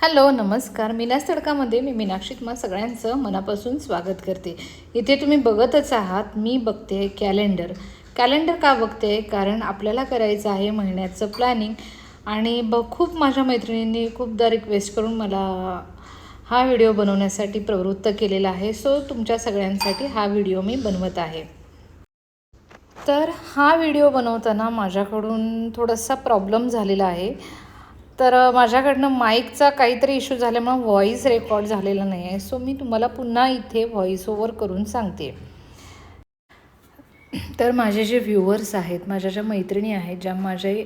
Hello नमस्कार. मिनास तडकामध्ये मी मीनाक्षी तुम्हा सगळ्यांचं मनापासून स्वागत करते. इथे तुम्ही बघतच आहात मी बघते कॅलेंडर कॅलेंडर का बघते? कारण आपल्याला करायचं आहे महिन्याचं प्लॅनिंग आणि ब खूप माझ्या मैत्रिणींनी खूपदा रिक्वेस्ट करून मला हा व्हिडिओ बनवण्यासाठी प्रवृत्त केलेला आहे. सो तुमच्या सगळ्यांसाठी हा व्हिडिओ मी बनवत आहे. तर हा व्हिडिओ बनवताना माझ्याकडून थोडासा प्रॉब्लेम झालेला आहे. तर माझ्याकडनं माईकचा काहीतरी इश्यू झाल्यामुळं व्हॉईस रेकॉर्ड झालेला नाही आहे सो मी तुम्हाला पुन्हा इथे व्हॉईस ओव्हर करून सांगते. तर माझे जे व्ह्युअर्स आहेत माझ्या ज्या मैत्रिणी आहेत ज्या माझे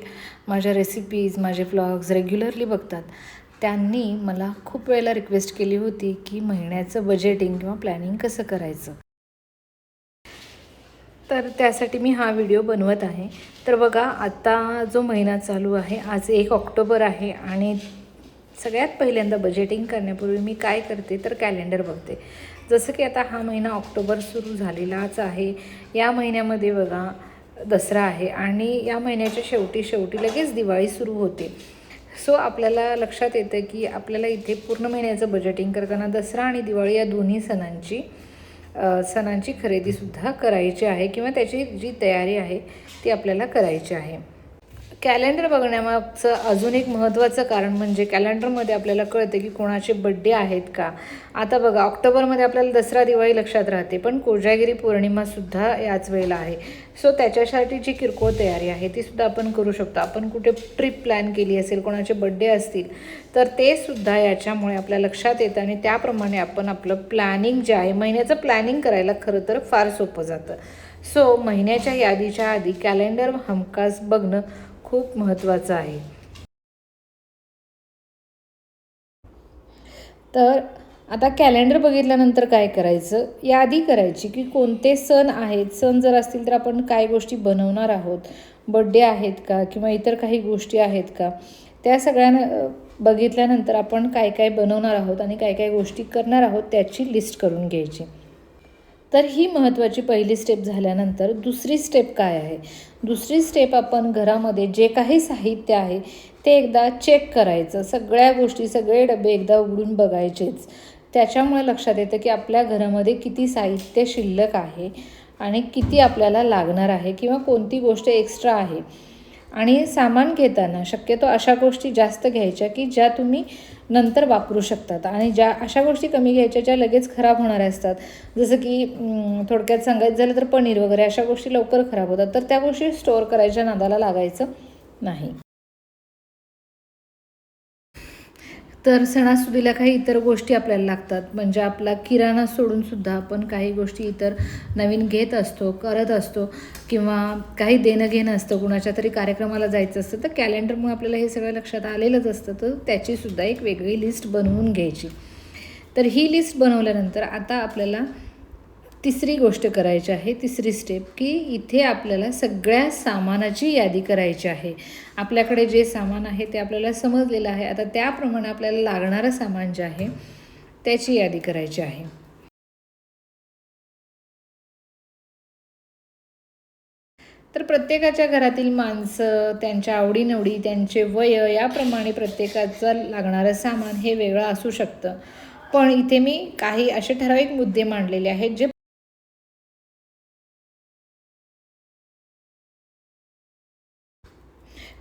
माझ्या रेसिपीज माझे व्लॉग्स रेग्युलरली बघतात त्यांनी मला खूप वेळेला रिक्वेस्ट केली होती की महिन्याचं बजेटिंग किंवा प्लॅनिंग कसं करायचं? तर त्यासाठी मी हा व्हिडिओ बनवत आहे. तर बघा आता जो महिना चालू आहे आज एक ऑक्टोबर आहे आणि सगळ्यात पहिल्यांदा बजेटिंग करण्यापूर्वी मी काय करते तर कॅलेंडर बघते. जसं की आता हा महिना ऑक्टोबर सुरू झालेलाच आहे. या महिन्यामध्ये बघा दसरा आहे आणि या महिन्याच्या शेवटी शेवटी लगेच दिवाळी सुरू होते. सो आपल्याला लक्षात येतं की आपल्याला इथे पूर्ण महिन्याचं बजेटिंग करताना दसरा आणि दिवाळी या दोन्ही सणांची सणांची खरेदीसुद्धा करायची आहे किंवा त्याची जी तयारी आहे ती आपल्याला करायची आहे. कॅलेंडर बघण्यामागचं अजून एक महत्त्वाचं कारण म्हणजे कॅलेंडरमध्ये आपल्याला कळतं की कोणाचे बड्डे आहेत का. आता बघा ऑक्टोबरमध्ये आपल्याला दसरा दिवाळी लक्षात राहते पण कोजागिरी पौर्णिमासुद्धा याच वेळेला आहे. सो त्याच्यासाठी जी किरकोळ तयारी आहे ती सुद्धा आपण करू शकतो. आपण कुठे ट्रिप प्लॅन केली असेल कोणाचे बड्डे असतील तर ते सुद्धा याच्यामुळे आपल्या लक्षात येतं आणि त्याप्रमाणे आपण आपलं प्लॅनिंग जे आहे महिन्याचं प्लॅनिंग करायला खरं तर फार सोपं जातं. सो महिन्याच्या यादीच्या आधी कॅलेंडर हमखास बघणं खूप महत्त्वाचं आहे. तर आता कॅलेंडर बघितल्यानंतर काय करायचं? यादी करायची की कोणते सण आहेत? सण जर असतील तर आपण काय गोष्टी बनवणार आहोत? बड्डे आहेत का? किंवा इतर काही गोष्टी आहेत का? त्या सगळ्यांना बघितल्यानंतर आपण काय काय बनवणार आहोत आणि काय काय गोष्टी करणार आहोत त्याची लिस्ट करून घ्यायची. तर ही महत्त्वाची पहिली स्टेप झाल्यानंतर दुसरी स्टेप काय आहे? दुसरी स्टेप आपण घरामध्ये जे काही साहित्य आहे ते एकदा चेक करायचं. सगळ्या गोष्टी सगळे डबे एकदा उघडून बघायचेच. त्याच्यामुळे लक्षात येतं की आपल्या घरामध्ये किती साहित्य शिल्लक आहे आणि किती आपल्याला लागणार आहे किंवा कोणती गोष्ट एक्स्ट्रा आहे. आणि सामान घेताना शक्यतो अशा गोष्टी जास्त घ्यायच्या की ज्या तुम्ही नंतर वापरू शकतात. आणि ज्या अशा गोष्टी कमी घ्यायच्या ज्या लगेच खराब होणाऱ्या असतात. जसं की थोडक्यात सांगायचं झालं तर पनीर वगैरे अशा गोष्टी लवकर खराब होतात. तर त्या गोष्टी स्टोअर करायच्या नादाला लागायचं नाही. तर सणासुदीला काही इतर गोष्टी आपल्याला लागतात. म्हणजे आपला किराणा सोडूनसुद्धा आपण काही गोष्टी इतर नवीन घेत असतो करत असतो किंवा काही देणं घेणं असतं कुणाच्या तरी कार्यक्रमाला जायचं असतं तर कॅलेंडरमुळे आपल्याला हे सगळं लक्षात आलेलंच असतं. तर त्याचीसुद्धा एक वेगळी लिस्ट बनवून घ्यायची. तर ही लिस्ट बनवल्यानंतर आता आपल्याला तिसरी गोष्ट करायची आहे तिसरी स्टेप की इथे आपल्याला सगळ्या सामानाची यादी करायची आहे. आपल्याकडे जे सामान आहे ते आपल्याला समजलेलं आहे. आता त्याप्रमाणे आपल्याला लागणारं सामान जे आहे त्याची यादी करायची आहे. तर प्रत्येकाच्या घरातील माणसं त्यांच्या आवडीनवडी त्यांचे वय याप्रमाणे प्रत्येकाचं लागणारं सामान हे वेगळं असू शकतं. पण इथे मी काही असे ठराविक मुद्दे मांडलेले आहेत जे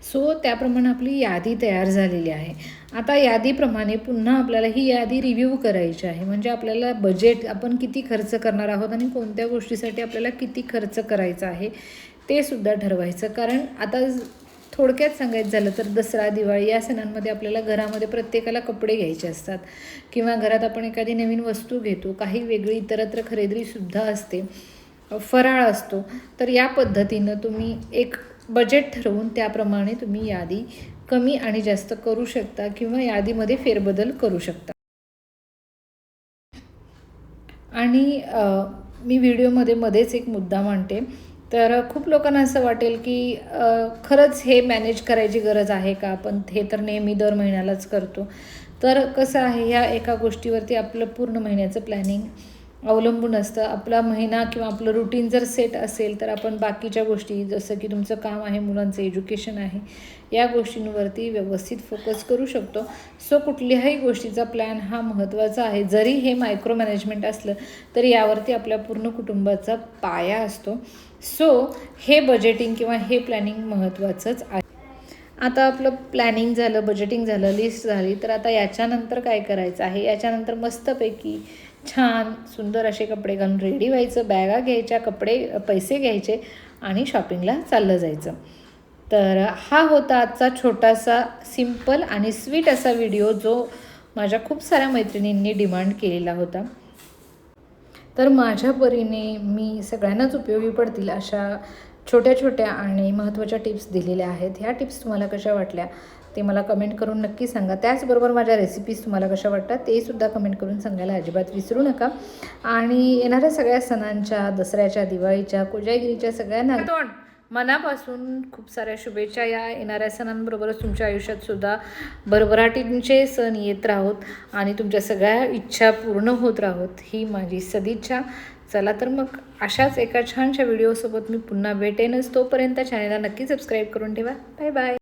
सो त्याप्रमाणे आपली यादी तयार झालेली आहे. आता यादीप्रमाणे पुन्हा आपल्याला ही यादी रिव्ह्यू करायची आहे. म्हणजे आपल्याला बजेट आपण किती खर्च करणार आहोत आणि कोणत्या गोष्टीसाठी आपल्याला किती खर्च करायचा आहे ते सुद्धा ठरवायचं. कारण आता थोडक्यात सांगायचं झालं तर दसरा दिवाळी या सणांमध्ये आपल्याला घरामध्ये प्रत्येकाला कपडे घ्यायचे असतात. किंवा घरात आपण एखादी नवीन वस्तू घेतो काही वेगळी इतरत्र खरेदीसुद्धा असते. फराळ असतो. तर या पद्धतीनं तुम्ही एक बजेट ठरवून त्याप्रमाणे तुम्ही यादी कमी आणि जास्त करू शकता किंवा यादीमध्ये फेरबदल करू शकता. आणि मी व्हिडिओमध्ये मध्येच एक मुद्दा मांडते. तर खूप लोकांना असं वाटेल की खरंच हे मॅनेज करायची गरज आहे का? आपण हे तर नेहमी दर महिन्यालाच करतो. तर कसं आहे ह्या एका गोष्टीवरती आपलं पूर्ण महिन्याचं प्लॅनिंग अवलंबून असतं. आपला महिना किंवा आपलं रुटीन जर सेट असेल तर आपण बाकीच्या गोष्टी जसं की तुमचं काम आहे मुलांचं एज्युकेशन आहे या गोष्टींवरती व्यवस्थित फोकस करू शकतो. सो कुठल्याही गोष्टीचा प्लॅन हा महत्त्वाचा आहे. जरी हे मायक्रो मॅनेजमेंट असलं तरी यावरती आपल्या पूर्ण कुटुंबाचा पाया असतो. सो हे बजेटिंग किंवा हे प्लॅनिंग महत्त्वाचंच आहे. आता आपलं प्लॅनिंग झालं बजेटिंग झालं लिस्ट झाली तर आता याच्यानंतर काय करायचं आहे? याच्यानंतर मस्तपैकी छान सुंदर असे कपडे घालून रेडी व्हायचं. बॅगा घ्यायच्या कपडे पैसे घ्यायचे आणि शॉपिंगला चाललं जायचं. तर हा होता आजचा छोटासा सिंपल आणि स्वीट असा व्हिडिओ जो माझ्या खूप साऱ्या मैत्रिणींनी डिमांड केलेला होता. तर माझ्या परीने मी सगळ्यांनाच उपयोगी पडतील अशा छोट्या छोट्या आणि महत्त्वाच्या टिप्स दिलेल्या आहेत. ह्या टिप्स तुम्हाला कशा वाटल्या ते मला कमेंट करून नक्की सांगा. त्याचबरोबर माझ्या रेसिपीज तुम्हाला कशा वाटतात तेसुद्धा कमेंट करून सांगायला अजिबात विसरू नका. आणि येणाऱ्या सगळ्या सणांच्या दसऱ्याच्या दिवाळीच्या कोजागिरीच्या सगळ्यांना तोंड मनापासून खूप साऱ्या शुभेच्छा या येणाऱ्या सणांबरोबरच तुमच्या आयुष्यात सुद्धा भरभराटींचे सण येत राहोत आणि तुमच्या सगळ्या इच्छा पूर्ण होत राहोत. ही माझी सदिच्छा. चला तर मग अशाच एका छानशा व्हिडिओसोबत मी पुन्हा भेटेनच. तोपर्यंत चॅनलला नक्की सबस्क्राईब करून ठेवा. Bye bye